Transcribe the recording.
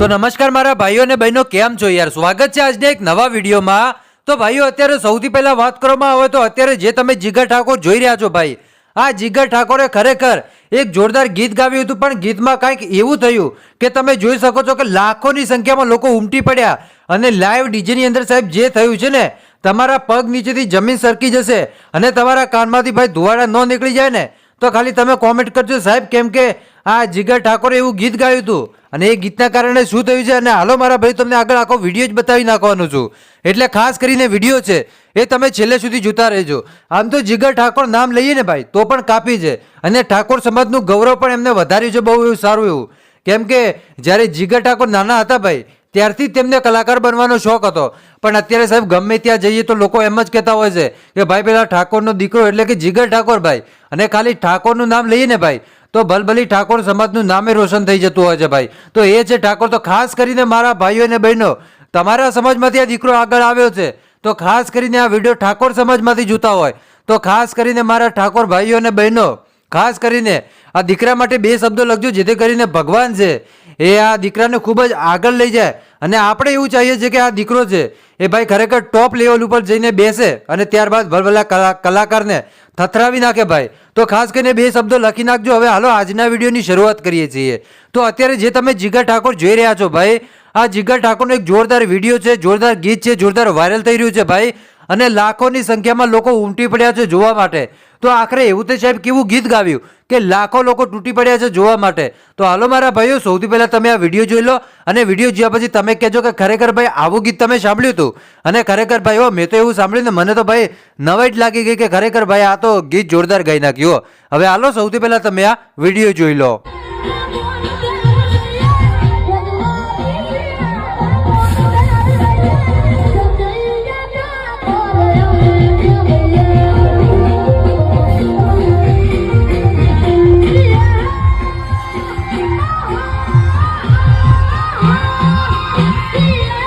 તો નમસ્કાર મારા ભાઈઓ અને બહેનો, કેમ છો યાર? સ્વાગત છે આજના એક નવા વિડીયોમાં. તો ભાઈઓ, અત્યારે સૌથી પહેલા વાત કરવામાં આવે તો અત્યારે જે તમે જીગર ઠાકોર જોઈ રહ્યા છો ભાઈ, આ જીગર ઠાકોરે ખરેખર એક જોરદાર ગીત ગાવ્યું હતું, પણ ગીતમાં કાંઈક એવું થયું કે તમે જોઈ શકો છો કે લાખોની સંખ્યામાં લોકો ઉમટી પડ્યા અને લાઈવ ડીજેની અંદર સાહેબ જે થયું છે ને, તમારા પગ નીચેથી જમીન સરકી જશે અને તમારા કાનમાંથી ભાઈ ધુવાડા ન નીકળી જાય ને, તો ખાલી તમે કોમેન્ટ કરજો સાહેબ, કેમ કે આ જીગર ઠાકોરે એવું ગીત ગાયું હતું. અને એ ગીતના કારણે શું થયું છે? અને હાલો મારા ભાઈ, તમને આગળ આખો વીડિયો જ બતાવી નાખવાનો છું. એટલે ખાસ કરીને વીડિયો છે, એ તમે છેલ્લે સુધી જોતા રહેજો. આમ તો જીગર ઠાકોર નામ લઈએ ને ભાઈ, તો પણ કાપી છે. અને ઠાકોર સમાજનું ગૌરવ પણ એમને વધાર્યું છે, બહુ એવું સારું એવું. કેમ કે જ્યારે જીગર ઠાકોર નાના હતા ભાઈ, ત્યારથી તેમને કલાકાર બનવાનો શોખ હતો. પણ અત્યારે સાહેબ, ગમે ત્યાં જઈએ તો લોકો એમ જ કહેતા હોય છે કે, ભાઈ, પેલા ઠાકોરનો દીકરો એટલે કે જીગર ઠાકોર ભાઈ. અને ખાલી ઠાકોરનું નામ લઈએ ને ભાઈ તો ભલભલી ઠાકોર સમાજનું નામે રોશન થઈ જતું હોય છે ભાઈ. તો એ છે ઠાકોર, તો ખાસ કરીને મારા ભાઈઓ અને બહેનો, તમારા સમાજમાંથી આ દીકરો આગળ આવ્યો છે, તો ખાસ કરીને આ વીડિયો ઠાકોર સમાજમાંથી જોતા હોય. તો ખાસ કરીને મારા ઠાકોર ભાઈઓ અને બહેનો, ખાસ કરીને આ દીકરા માટે બે શબ્દો લખજો, જેથી કરીને ભગવાન છે, એ આ દીકરાને ખૂબ જ આગળ લઈ જાય. અને આપણે એવું ચાહીએ છીએ કે આ દીકરો છે, એ ભાઈ ખરેખર ટોપ લેવલ ઉપર જઈને બેસે અને ત્યારબાદ ભલભલા કલા, કલાકારને થથરાવી નાખે ભાઈ. તો ખાસ કરીને બે શબ્દો લખી નાખજો. હવે હાલો આજના વિડીયોની શરૂઆત કરીએ છીએ. તો અત્યારે જે તમે જીગર ઠાકોર જોઈ રહ્યા છો ભાઈ, આ જીગર ઠાકોરનો એક જોરદાર વીડિયો છે, જોરદાર ગીત છે, જોરદાર વાયરલ થઈ રહ્યું છે ભાઈ. અને લાખોની સંખ્યામાં લોકો ઉમટી પડ્યા છે જોવા માટે. તો આખરે એવું તે સાહેબ કેવું ગીત ગાવ્યું કે લાખો લોકો તૂટી પડ્યા છે જોવા માટે. તો હાલો મારા ભાઈઓ, સૌથી પહેલાં તમે આ વીડિયો જોઈ લો અને વીડિયો જોયા પછી તમે કહેજો કે ખરેખર ભાઈ આવું ગીત તમે સાંભળ્યું હતું? અને ખરેખર ભાઈ હો મેં તો એવું સાંભળ્યું ને મને તો ભાઈ નવાઈ જ લાગી ગઈ કે ખરેખર ભાઈ આ તો ગીત જોરદાર ગાઈ નાખ્યું. હવે હાલો સૌથી પહેલાં તમે આ વીડિયો જોઈ લો. Yeah.